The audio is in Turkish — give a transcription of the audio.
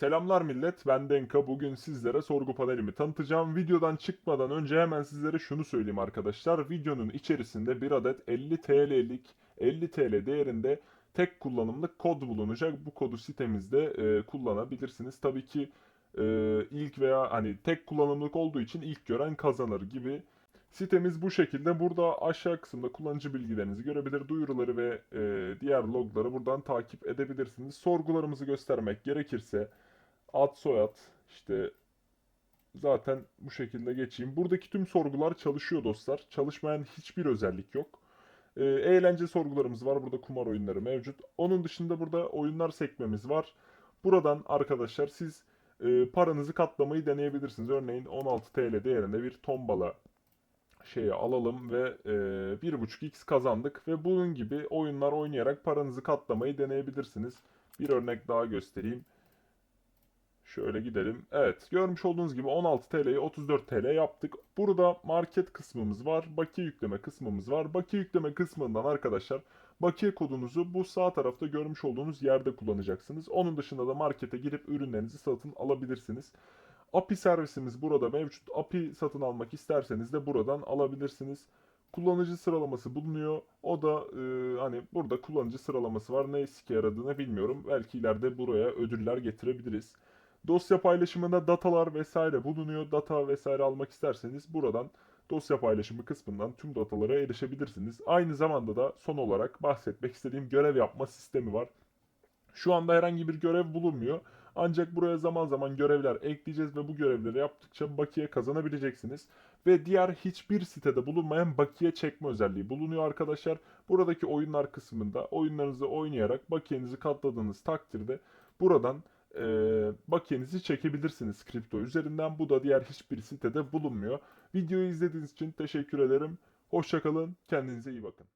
Selamlar millet, ben Denka. Bugün sizlere sorgu panelimi tanıtacağım. Videodan çıkmadan önce hemen sizlere şunu söyleyeyim arkadaşlar. Videonun içerisinde bir adet 50 TL'lik, 50 TL değerinde tek kullanımlık kod bulunacak. Bu kodu sitemizde e, kullanabilirsiniz. Tabii ki e, ilk veya hani tek kullanımlık olduğu için ilk gören kazanır gibi. Sitemiz bu şekilde. Burada aşağı kısımda kullanıcı bilgilerinizi görebilir, duyuruları ve e, diğer logları buradan takip edebilirsiniz. Sorgularımızı göstermek gerekirse ad soyad işte zaten bu şekilde geçeyim. Buradaki tüm sorgular çalışıyor dostlar. Çalışmayan hiçbir özellik yok. E, eğlence sorgularımız var. Burada kumar oyunları mevcut. Onun dışında burada oyunlar sekmemiz var. Buradan arkadaşlar siz e, paranızı katlamayı deneyebilirsiniz. Örneğin 16 TL değerinde bir tombala şeyi alalım ve e, 1.5x kazandık ve bunun gibi oyunlar oynayarak paranızı katlamayı deneyebilirsiniz. Bir örnek daha göstereyim. Şöyle gidelim. Evet görmüş olduğunuz gibi 16 TL'yi 34 TL yaptık. Burada market kısmımız var. Bakiye yükleme kısmımız var. Bakiye yükleme kısmından arkadaşlar bakiye kodunuzu bu sağ tarafta görmüş olduğunuz yerde kullanacaksınız. Onun dışında da markete girip ürünlerinizi satın alabilirsiniz. API servisimiz burada mevcut. API satın almak isterseniz de buradan alabilirsiniz. Kullanıcı sıralaması bulunuyor. O da e, hani burada kullanıcı sıralaması var. Ne sike yaradığını bilmiyorum. Belki ileride buraya ödüller getirebiliriz. Dosya paylaşımında datalar vesaire bulunuyor. Data vesaire almak isterseniz buradan dosya paylaşımı kısmından tüm datalara erişebilirsiniz. Aynı zamanda da son olarak bahsetmek istediğim görev yapma sistemi var. Şu anda herhangi bir görev bulunmuyor. Ancak buraya zaman zaman görevler ekleyeceğiz ve bu görevleri yaptıkça bakiye kazanabileceksiniz. Ve diğer hiçbir sitede bulunmayan bakiye çekme özelliği bulunuyor arkadaşlar. Buradaki oyunlar kısmında oyunlarınızı oynayarak bakiyenizi katladığınız takdirde buradan e, bakiyenizi çekebilirsiniz kripto üzerinden. Bu da diğer hiçbir sitede bulunmuyor. Videoyu izlediğiniz için teşekkür ederim. Hoşçakalın, kendinize iyi bakın.